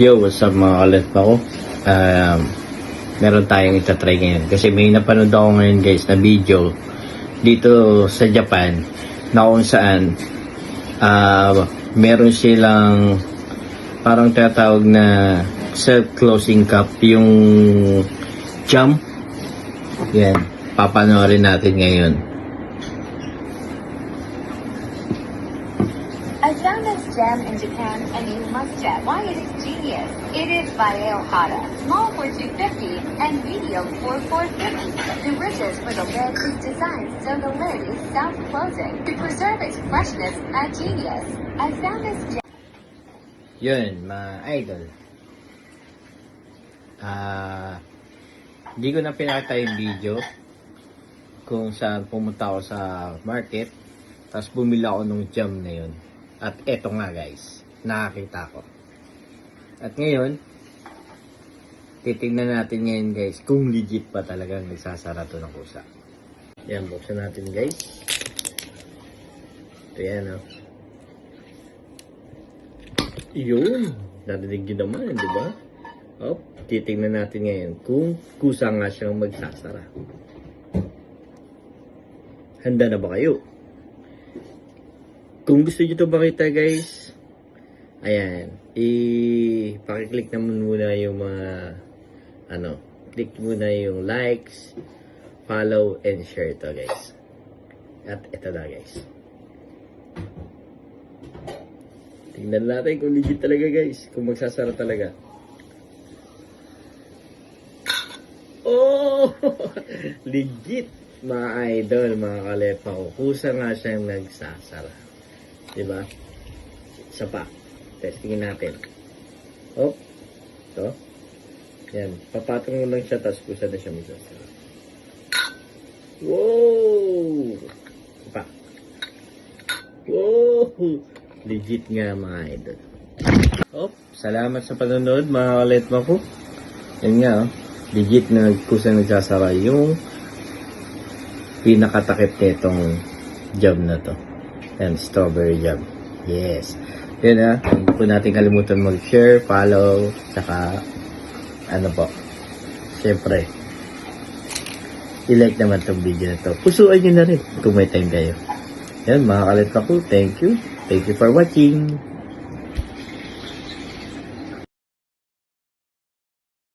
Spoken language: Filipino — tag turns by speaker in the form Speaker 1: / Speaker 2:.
Speaker 1: Yo, what's up mga kalit ko? Um, meron tayong itatry ngayon. Kasi may napanood ako ngayon guys na video dito sa Japan na kung saan ah meron silang parang tinatawag na self-closing cup yung jump. Yan, papanoorin natin ngayon.
Speaker 2: I found this gem in Japan and you must check why it is genius. It is by Ohara. Small for 250 and medium for 450. The riches for the lid is designed so the lid is self-closing to preserve its freshness at genius. I found this gem
Speaker 1: Yun, mga idol. Ah, hindi ko na pinakita yung video kung saan pumunta ako sa market tapos bumili ako ng jam na yun. At eto nga guys, nakakita ko. At ngayon, titingnan natin ngayon guys kung legit pa talagang nagsasara to ng kusa. Yan, buksan natin guys. Ito yan oh. Yun. Narinig yun naman, di ba? Op, titingnan natin ngayon kung kusa nga siyang magsasara. Handa na ba kayo? Kung gusto nyo ito makita guys, ayan, i-pakiclick naman muna yung mga, ano, click muna yung likes, follow, and share to guys. At ito na guys. Tingnan natin kung legit talaga guys. Kung magsasara talaga. Oh! legit! Mga idol, mga kalepa. Kusa nga siyang nagsasara. Diba? Isa pa. Testingin natin. Oh. Ito. Yan. Papatong mo lang siya, tapos kusa na siya magsasara. Wow! Pa. Wow! Legit nga mga idol. Oh, salamat sa panonood mga kaletma ko. Yan nga oh. Legit na kusang nagsasara yung pinakatakip nitong job na to. Yan, strawberry jam. Yes. Yan ah. Hindi natin kalimutan mag-share, follow, saka ano po. Siyempre, i-like naman tong video na to. Pusuan nyo na rin kung may time kayo. Yan, mga kalit ko. Thank you. Thank you for watching.